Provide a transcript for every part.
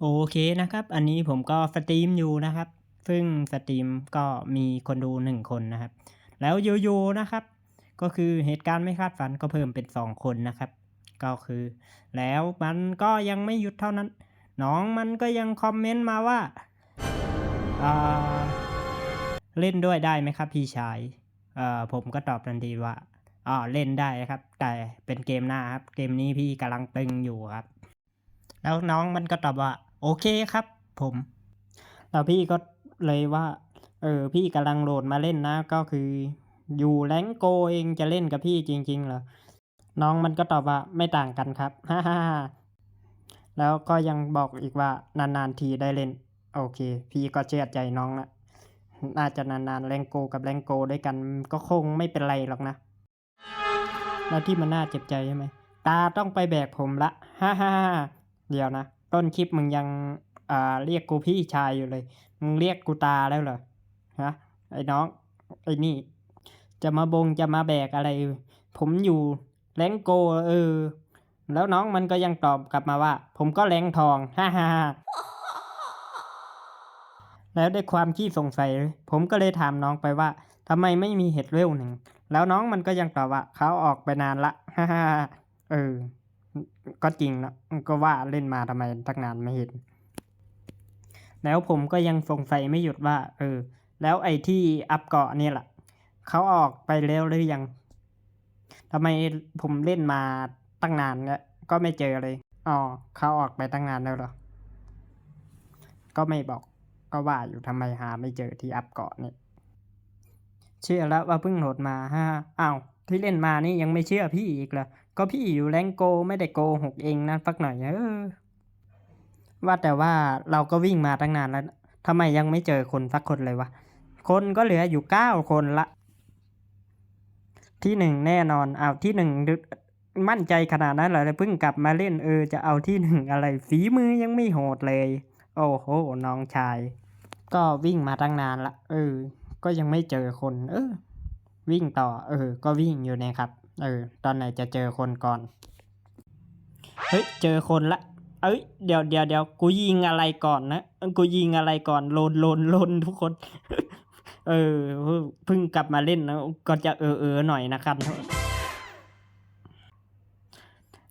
โอเคนะครับ อันนี้ผมก็สตรีมอยู่นะครับ ซึ่งสตรีมก็มีคนดูหนึ่งคนนะครับ แล้วอยู่ๆนะครับ ก็คือเหตุการณ์ไม่คาดฝันก็เพิ่มเป็นสองคนนะครับ ก็คือ แล้วมันก็ยังไม่หยุดเท่านั้น น้องมันก็ยังคอมเมนต์มาว่าอ่าเล่นด้วยได้ไหมครับพี่ชายผมก็ตอบทันทีว่าอ๋อเล่นได้ครับ แต่เป็นเกมหน้าครับ เกมนี้พี่กำลังตึงอยู่ครับ แล้วน้องมันก็ตอบว่า โอเคครับ ผมแล้วพี่ก็เลยว่า เออ พี่กำลังโหลดมาเล่นนะ ก็คืออยู่แรงโกเองจะเล่นกับพี่จริง ๆ เหรอ น้องมันก็ตอบว่าไม่ต่างกันครับฮ่าฮ่าแล้วก็ยังบอกอีกว่านานๆทีได้เล่น โอเค พี่ก็เชื่อใจน้องละน่าจะนานๆแรงโกกับแรงโกด้วยกันก็คงไม่เป็นไรหรอกนะ แล้วที่มันน่าเจ็บใจใช่ไหมตาต้องไปแบกผมละฮ่าฮ่าฮ่าเดี๋ยวนะ ต้นคลิปมึงยังอ่าเรียกกูพี่ชายอยู่เลย มึงเรียกกูตาแล้วเหรอฮะไอ้น้องไอ้นี่ จะมาบงจะมาแบกอะไร ผมอยู่แรงโกเออ แล้วน้องมันก็ยังตอบกลับมาว่า ผมก็แรงทองฮ่าฮ่าฮ่าแล้วด้วยความขี้สงสัย ผมก็เลยถามน้องไปว่าทำไมไม่มีเห็ดเวลหนึ่ง แล้วน้องมันก็ยังตอบว่าเขาออกไปนานละฮ่าฮ่าเออ ก็จริงนะก็ว่าเล่นมาทำไมตั้งนานไม่เห็น แล้วผมก็ยังสงสัยไม่หยุดว่า เออ แล้วไอ้ที่อัพเกาะเนี่ยล่ะเขาออกไปแล้วหรือยังทำไมผมเล่นมาตั้งนานแล้วก็ไม่เจอเลยอ๋อเขาออกไปตั้งนานแล้วเหรอ ก็ไม่บอก ก็ว่าอยู่ทำไมหาไม่เจอที่อัพเกาะเนี่ยเชื่อแล้วว่าเพิ่งโหลดมาฮะอ้าวที่เล่นมานี่ยังไม่เชื่อพี่อีกเหรอ ก็พี่อยู่แรงโกไม่ได้โกหกเองนะสักหน่อยเออว่าแต่ว่าเราก็วิ่งมาตั้งนานแล้วทำไมยังไม่เจอคนสักคนเลยวะ คนก็เหลืออยู่เก้าคนละ ที่หนึ่งแน่นอนเอาที่หนึ่งมั่นใจขนาดนั้นเหรอเพิ่งกลับมาเล่นเออจะเอาที่หนึ่งอะไรฝีมือยังไม่โหดเลย โอ้โหน้องชาย ก็วิ่งมาตั้งนานละเออ ก็ยังไม่เจอคน เออ วิ่งต่อ เออ ก็วิ่งอยู่นะครับ เออ ตอนไหนจะเจอคนก่อน เฮ้ย เจอคนละ เอ้ย เดี๋ยวเดี๋ยวเดี๋ยวกูยิงอะไรก่อนนะ กูยิงอะไรก่อน โลนโลนโลนทุกคน เออ เพิ่งกลับมาเล่นนะก็จะเออเออหน่อยนะครับ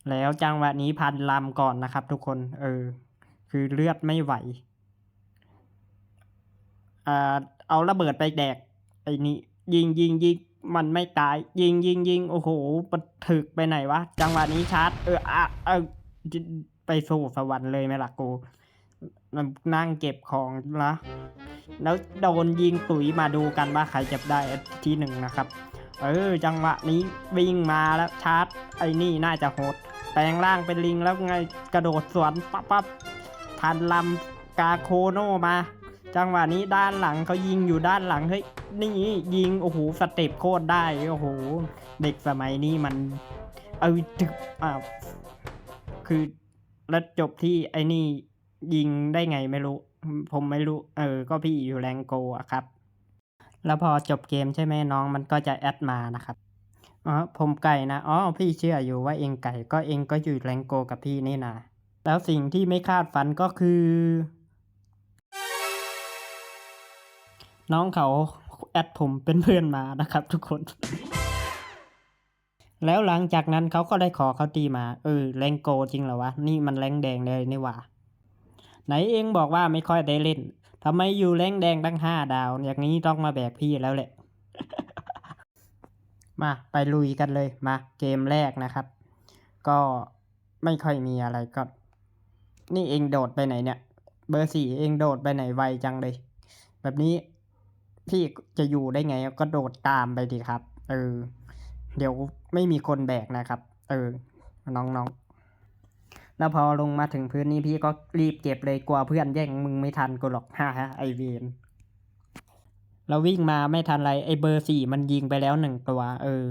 แล้วจังหวะนี้พันลำก่อนนะครับ ทุกคน เออ คือเลือดไม่ไหว อ่า เอาระเบิดไปแดก ไอ้นี่ยิงยิงยิง มันไม่ตาย ยิงยิงยิงโอ้โหมันถึกไปไหนวะ จังหวะนี้ชาร์จ เอออะเออไปสู่สวรรค์เลยไหมล่ะกูนั่งเก็บของละแล้วโดนยิงตุ๋ยมาดูกันว่าใครจะได้ที่หนึ่งนะครับ เออ จังหวะนี้วิ่งมาแล้วชาร์จ ไอ้นี่น่าจะโหดแปลงร่างเป็นลิงแล้วไงกระโดดสวนปั๊บปั๊บทันลำกาโคโนมา จังหวะนี้ด้านหลังเขายิงอยู่ด้านหลังเฮ้ยนี่ยิงโอ้โหสเต็ปโคตรได้โอ้โหเด็กสมัยนี้มันเออถึกอ่าคือแล้วจบที่ไอ้นี่ยิงได้ไงไม่รู้ ผมไม่รู้ เออ ก็พี่อยู่แรงโกอะครับ แล้วพอจบเกมใช่ไหมน้องมันก็จะแอดมานะครับอ๋อผมไก่นะอ๋อพี่เชื่ออยู่ว่าเองไก่ ก็เองก็อยู่แรงโกกับพี่นี่นะแล้วสิ่งที่ไม่คาดฝันก็คือ น้องเขาแอดผมเป็นเพื่อนมานะครับ ทุกคน แล้วหลังจากนั้นเขาก็ได้ขอเขาตีมา เออแรงโกจริงเหรอวะ นี่มันแรงแดงเลยนี่หว่า ไหนเองบอกว่าไม่ค่อยได้เล่นทำไมอยู่แรงแดงตั้งห้าดาว อย่างนี้ต้องมาแบกพี่แล้วแหละ มาไปลุยกันเลยมาเกมแรกนะครับ ก็ไม่ค่อยมีอะไรก็ นี่เองโดดไปไหนเนี่ย เบอร์สี่เองโดดไปไหนไวจังเลย แบบนี้ พี่จะอยู่ได้ไงก็โดดตามไปดีครับ เออ เดี๋ยวไม่มีคนแบกนะครับ เออ น้องๆ แล้วพอลงมาถึงพื้นนี้พี่ก็รีบเก็บเลยกลัวเพื่อนแย่งมึงไม่ทันกูหรอกฮ่าฮะไอเวนเราวิ่งมาไม่ทันไรไอเบอร์สี่มันยิงไปแล้วหนึ่งตัว เออ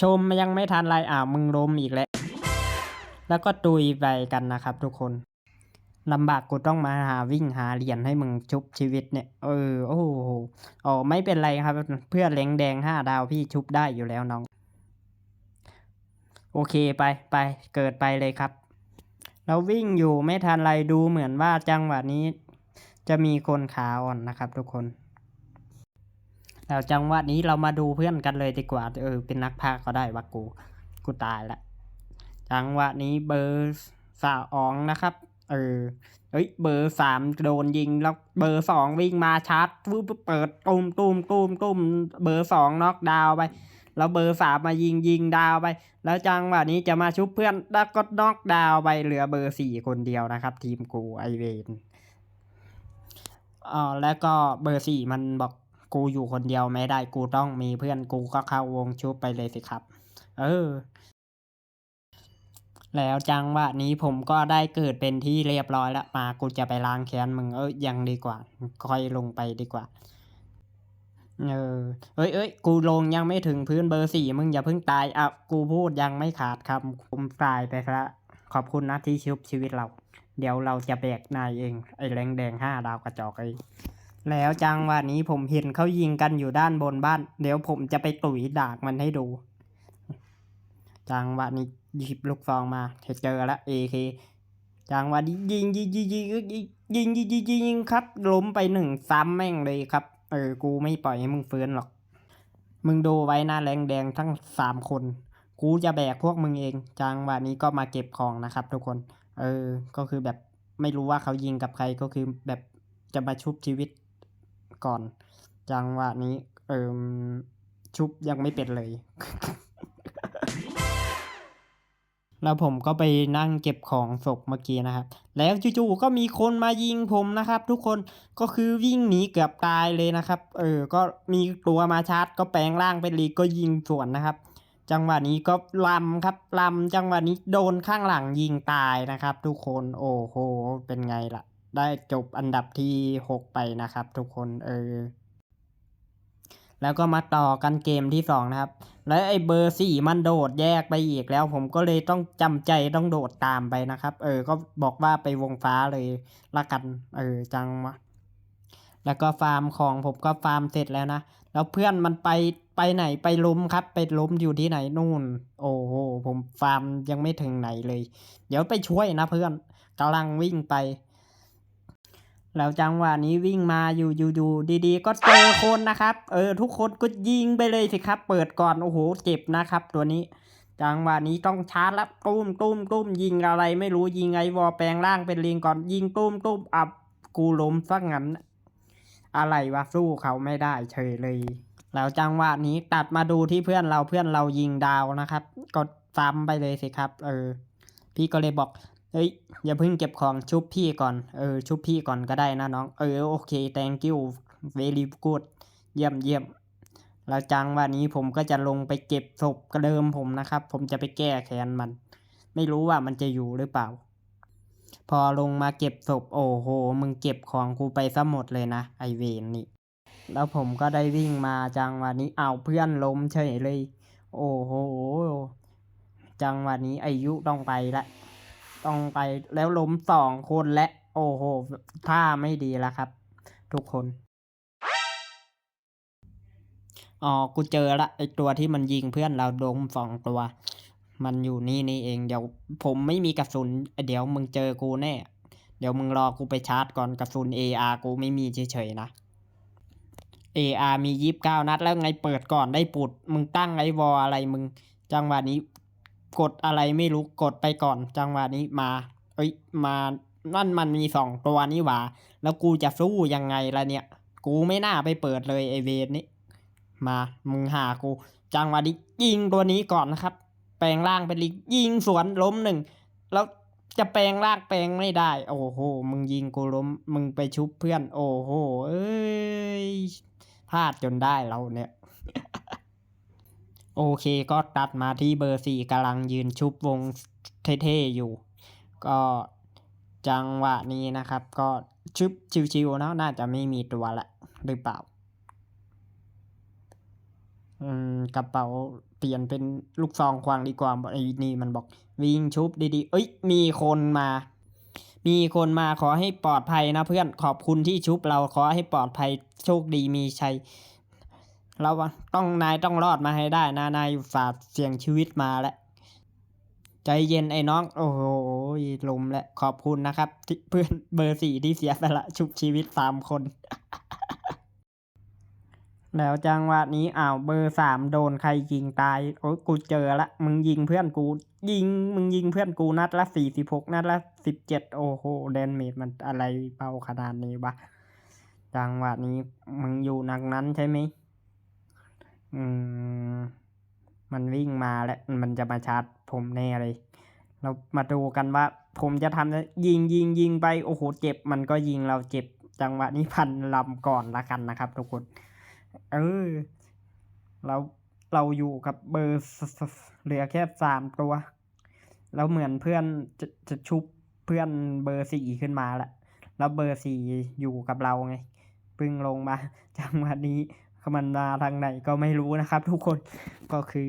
ชมยังไม่ทันไรอ่าวมึงล้มอีกแล้ว แล้วก็ตุยไปกันนะครับทุกคน ลำบากกูต้องมาหาวิ่งหาเหรียญให้มึงชุบชีวิตเนี่ยเออโอ้โหอ๋อไม่เป็นไรครับ เพื่อเล้งแดงห้าดาวพี่ชุบได้อยู่แล้วน้อง โอเคไปไปเกิดไปเลยครับ เราวิ่งอยู่ไม่ทันไรดูเหมือนว่าจังหวะนี้ จะมีคนขาอ่อนนะครับ ทุกคนแล้วจังหวะนี้เรามาดูเพื่อนกันเลยดีกว่า เออ เป็นนักพากย์ก็ได้วะกู กูตายละ จังหวะนี้เบอร์สาอองนะครับ เออเอ้ยเบอร์สามโดนยิงแล้วเบอร์สองวิ่งมาชาร์จวืบเปิดตุ้มตุ้มตุ้มตุ้มเบอร์สองน็อกดาวน์ไป แล้วเบอร์สามมายิงยิงดาวไป แล้วจังหวะนี้จะมาชุบเพื่อนแล้วก็น็อกดาวน์ไปเหลือเบอร์สี่คนเดียวนะครับ ทีมกูไอเวนอ๋อแล้วก็เบอร์สี่มันบอกกูอยู่คนเดียวไม่ได้กูต้องมีเพื่อนกูก็เข้าวงชุบไปเลยสิครับ เออ แล้วจังหวะนี้ผมก็ได้เกิดเป็นที่เรียบร้อยแล้วมากูจะไปล้างแค้นมึงเอ้ยยังดีกว่า ค่อยลงไปดีกว่า เออเอ้ยเอ้ยกูลงยังไม่ถึงพื้นเบอร์สี่มึงอย่าเพิ่งตายอะกูพูดยังไม่ขาดคำผมตายไปละขอบคุณนะที่ชุบชีวิตเรา เดี๋ยวเราจะแบกนายเองไอ้แรงแดงห้าดาวกระจอกไอ้แล้วจังหวะนี้ผมเห็นเขายิงกันอยู่ด้านบนบ้าน เดี๋ยวผมจะไปตุ๋ยดากมันให้ดู จังหวะนี้ หยิบลูกซองมาเจอแล้วเอเคจังหวะนี้ยิงยิงยิงยิงยิงยิงยิงยิงยิงครับล้มไปหนึ่งซ้ำแม่งเลยครับเออกูไม่ปล่อยให้มึงเฟื้นหรอก มึงดูไว้นะแรงแดงทั้งสามคน กูจะแบกพวกมึงเอง จังหวะนี้ก็มาเก็บของนะครับทุกคน เออ ก็คือแบบไม่รู้ว่าเขายิงกับใครก็คือแบบจะมาชุบชีวิตก่อน จังหวะนี้ เออชุบยังไม่เป็นเลย แล้วผมก็ไปนั่งเก็บของศพเมื่อกี้นะครับ แล้วจู่ๆก็มีคนมายิงผมนะครับ ทุกคนก็คือวิ่งหนีเกือบตายเลยนะครับ เออ ก็มีตัวมาชาร์จก็แปลงร่างเป็นลีก็ยิงสวนนะครับ จังหวะนี้ก็ลำครับลำจังหวะนี้โดนข้างหลังยิงตายนะครับ ทุกคนโอ้โหเป็นไงล่ะ ได้จบอันดับที่หกไปนะครับ ทุกคนเออ แล้วก็มาต่อกันเกมที่สองนะครับ แล้วไอ้เบอร์สี่มันโดดแยกไปอีกแล้ว ผมก็เลยต้องจำใจต้องโดดตามไปนะครับ เออ ก็บอกว่าไปวงฟ้าเลยละกัน เออ จังวะแล้วก็ฟาร์มของผมก็ฟาร์มเสร็จแล้วนะ แล้วเพื่อนมันไปไปไหนไปล้มครับ ไปล้มอยู่ที่ไหนนู่น โอ้โหผมฟาร์มยังไม่ถึงไหนเลย เดี๋ยวไปช่วยนะเพื่อนกำลังวิ่งไป แล้วจังหวะนี้วิ่งมาอยู่อยู่ดีๆ ก็เจอคนนะครับ เออ ทุกคนก็ยิงไปเลยสิครับ เปิดก่อนโอ้โหเจ็บนะครับ ตัวนี้ จังหวะนี้ต้องชาร์จแล้วตุ้มตุ้มตุ้มยิงอะไรไม่รู้ยิงไอวอแปลงร่างเป็นลิงก่อนยิงตุ้มตุ้มอับกูล้มซะงั้น อะไรวะสู้เขาไม่ได้เฉยเลย แล้วจังหวะนี้ตัดมาดูที่เพื่อนเราเพื่อนเรายิงดาวนะครับ กดซ้ำไปเลยสิครับ เออ พี่ก็เลยบอก เอ้ยอย่าเพิ่งเก็บของชุบพี่ก่อนเออชุบพี่ก่อนก็ได้นะน้อง เออโอเค thank you very good เยี่ยมเยี่ยมแล้วจังวันนี้ผมก็จะลงไปเก็บศพกระเดิมผมนะครับ ผมจะไปแก้แค้นมัน ไม่รู้ว่ามันจะอยู่หรือเปล่า พอลงมาเก็บศพโอ้โห มึงเก็บของกูไปซะหมดเลยนะไอเวนนี่ แล้วผมก็ได้วิ่งมาจังวะนี้เอาเพื่อนล้มเฉยเลย โอ้โห จังหวะนี้อายุต้องไปละ ต้องไปแล้วล้มสองคนและ โอ้โหท่าไม่ดีแล้วครับ ทุกคน อ๋อ กูเจอละไอตัวที่มันยิงเพื่อนเราโดมสองตัว มันอยู่นี่นี่เองเดี๋ยวผมไม่มีกระสุน เดี๋ยวมึงเจอกูแน่ เดี๋ยวมึงรอกูไปชาร์จก่อนกระสุน AR กูไม่มีเฉยๆนะ AR มียี่สิบเก้านัดแล้วไงเปิดก่อนได้ปุด มึงตั้งไอวออะไรมึงจังหวะนี้ กดอะไรไม่รู้กดไปก่อนจังหวะนี้มา เอ้ยมานั่นมันมีสองตัวนี่หว่า แล้วกูจะสู้ยังไงล่ะเนี่ย กูไม่น่าไปเปิดเลยไอเวนนี่มามึงหากู จังหวะนี้ยิงตัวนี้ก่อนนะครับ แปลงร่างเป็นลิงยิงสวนล้มหนึ่งแล้วจะแปลงร่างแปลงไม่ได้ โอ้โห มึงยิงกูล้ม มึงไปชุบเพื่อน โอ้โห เอ้ยพลาดจนได้เราเนี่ย โอเคก็ตัดมาที่เบอร์สี่กำลังยืนชุบวงเท่ๆอยู่ ก็จังหวะนี้นะครับ ก็ชุบชิวๆเนาะน่าจะไม่มีตัวละหรือเปล่า อืมกระเป๋าเปลี่ยนเป็นลูกซองควางดีกว่าไอ้นี่มันบอก วิ่งชุบดีๆ เอ้ย มีคนมา มีคนมาขอให้ปลอดภัยนะเพื่อนขอบคุณที่ชุบเราขอให้ปลอดภัยโชคดีมีชัย เราต้องนายต้องรอดมาให้ได้นะนายฝากเสี่ยงชีวิตมาแล้วใจเย็นไอ้น้อง โอ้โหลมและขอบคุณนะครับที่เพื่อนเบอร์สี่ที่เสียสละชุบชีวิตสามคน แล้วจังหวะนี้อ้าวเบอร์สามโดนใครยิงตาย โอ้กูเจอละมึงยิงเพื่อนกู ยิงมึงยิงเพื่อนกูนัดละสี่สิบหกนัดละสิบเจ็ดโอ้โหเดนเมดมันอะไรเบาขนาดนี้วะจังหวะนี้มึงอยู่นักนั้นใช่ไหม อืม มันวิ่งมาแล้วมันจะมาชาร์จผมแน่เลย เรามาดูกันว่า ผมจะทำได้ยิงยิงยิงไปโอ้โหเจ็บ มันก็ยิงเราเจ็บจังหวะนี้พันลำก่อนละกันนะครับ ทุกคน เออเราเราอยู่กับเบอร์เหลือแค่สามตัว แล้วเหมือนเพื่อนจะจะชุบเพื่อนเบอร์สี่ขึ้นมาละแล้วเบอร์สี่อยู่กับเราไงพึ่งลงมาจังหวะนี้ มันมาทางไหนก็ไม่รู้นะครับ ทุกคนก็คือ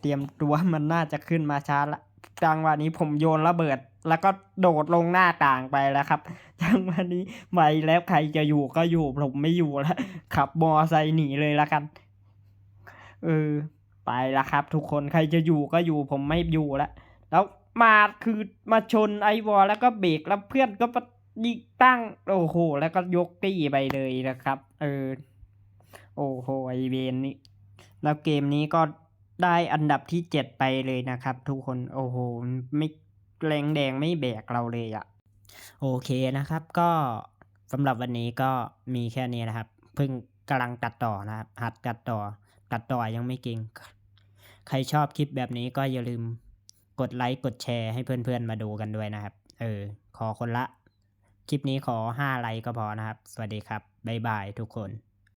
เตรียมตัวมันน่าจะขึ้นมาช้าละจังหวะนี้ผมโยนระเบิด แล้วก็โดดลงหน้าต่างไปแล้วครับจังหวะนี้ไม่แล้วใครจะอยู่ก็อยู่ผมไม่อยู่แล้วขับมอไซค์หนีเลยละกันเออไปละครับ ทุกคนใครจะอยู่ก็อยู่ผมไม่อยู่แล้วแล้วมาคือมาชนไอวอลแล้วก็เบรกแล้วเพื่อนก็มายิงตั้งโอ้โหแล้วก็ยกตี้ไปเลยนะครับ เออ โอ้โหไอเวนนี่แล้วเกมนี้ก็ได้อันดับที่เจ็ดไปเลยนะครับ ทุกคนโอ้โหไม่แรงแดงไม่แบกเราเลยอะโอเคนะครับ ก็สำหรับวันนี้ก็มีแค่นี้นะครับ เพิ่งกำลังตัดต่อนะครับ หัดตัดต่อ ตัดต่อยังไม่เก่ง ใครชอบคลิปแบบนี้ก็อย่าลืมกดไลค์กดแชร์ให้เพื่อนๆมาดูกันด้วยนะครับ เออ ขอคนละ คลิปนี้ขอห้าไลค์ก็พอนะครับ สวัสดีครับ บ๊ายบายทุกคน